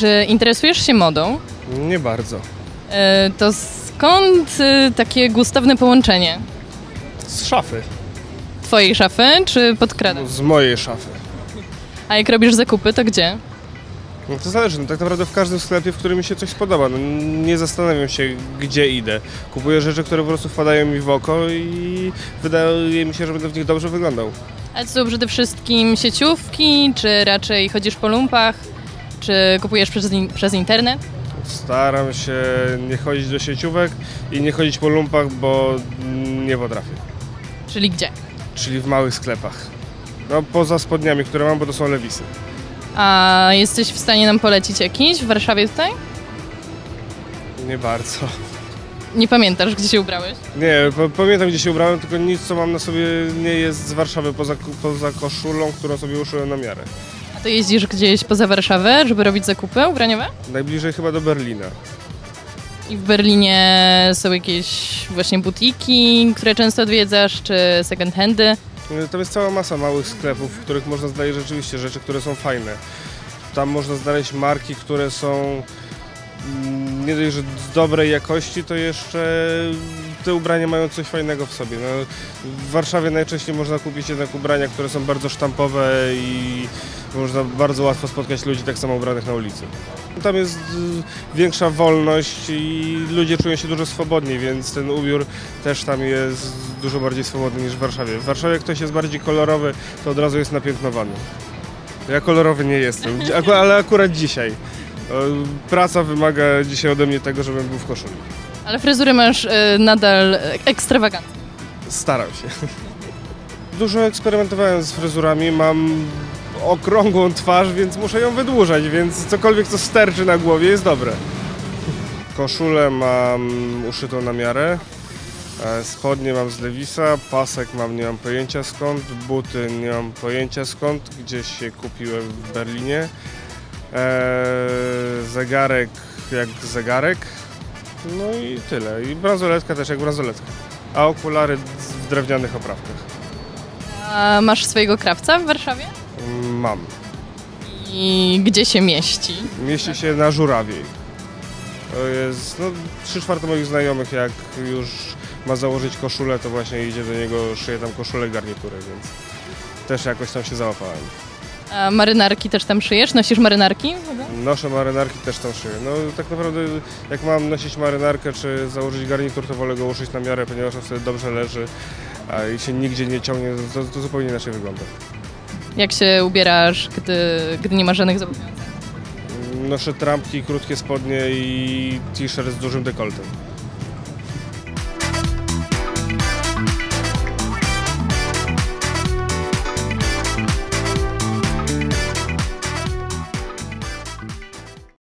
Czy interesujesz się modą? Nie bardzo. E, To skąd e, takie gustowne połączenie? Z szafy. Twojej szafy czy podkradasz? Z mojej szafy. A jak robisz zakupy, to gdzie? No to zależy, no tak naprawdę w każdym sklepie, w którym mi się coś spodoba. No, nie zastanawiam się, gdzie idę. Kupuję rzeczy, które po prostu wpadają mi w oko i wydaje mi się, że będę w nich dobrze wyglądał. A to są przede wszystkim sieciówki, czy raczej chodzisz po lumpach, czy kupujesz przez, in- przez internet? Staram się nie chodzić do sieciówek i nie chodzić po lumpach, bo nie potrafię. Czyli gdzie? Czyli w małych sklepach. No poza spodniami, które mam, bo to są lewisy. A jesteś w stanie nam polecić jakiś w Warszawie tutaj? Nie bardzo. Nie pamiętasz, gdzie się ubrałeś? Nie, pamiętam gdzie się ubrałem, tylko nic co mam na sobie nie jest z Warszawy poza, poza koszulą, którą sobie uszyłem na miarę. To jeździsz gdzieś poza Warszawę, żeby robić zakupy ubraniowe? Najbliżej chyba do Berlina. I w Berlinie są jakieś właśnie butiki, które często odwiedzasz, czy second handy? Tam jest cała masa małych sklepów, w których można znaleźć rzeczywiście rzeczy, które są fajne. Tam można znaleźć marki, które są mm, nie dość, że z dobrej jakości, to jeszcze te ubrania mają coś fajnego w sobie. No, w Warszawie najczęściej można kupić jednak ubrania, które są bardzo sztampowe i można bardzo łatwo spotkać ludzi tak samo ubranych na ulicy. Tam jest y, większa wolność i ludzie czują się dużo swobodniej, więc ten ubiór też tam jest dużo bardziej swobodny niż w Warszawie. W Warszawie jak ktoś jest bardziej kolorowy, to od razu jest napiętnowany. Ja kolorowy nie jestem, ale akurat dzisiaj. Praca wymaga dzisiaj ode mnie tego, żebym był w koszuli. Ale fryzury masz y, nadal e, ekstrawagantne. Staram się. Dużo eksperymentowałem z fryzurami, mam okrągłą twarz, więc muszę ją wydłużać, więc cokolwiek co sterczy na głowie jest dobre. Koszulę mam uszytą na miarę, e, spodnie mam z Lewisa, pasek mam nie mam pojęcia skąd, buty nie mam pojęcia skąd, gdzieś się kupiłem w Berlinie. E, zegarek jak zegarek, no i tyle. I bransoletka też jak bransoletka. A okulary w drewnianych oprawkach. A masz swojego krawca w Warszawie? Mam. I gdzie się mieści? Mieści się na Żurawiej. To jest, no, trzy czwarte moich znajomych, jak już ma założyć koszulę, to właśnie idzie do niego, szyje tam koszulę, garniturę, więc też jakoś tam się załapałem. A marynarki też tam szyjesz? Nosisz marynarki? Noszę marynarki, też tam szyję. No tak naprawdę jak mam nosić marynarkę czy założyć garnitur, to wolę go uszyć na miarę, ponieważ on wtedy dobrze leży a i się nigdzie nie ciągnie, to, to zupełnie inaczej wygląda. Jak się ubierasz, gdy, gdy nie masz żadnych zobowiązań? Noszę trampki, krótkie spodnie i t-shirt z dużym dekoltem.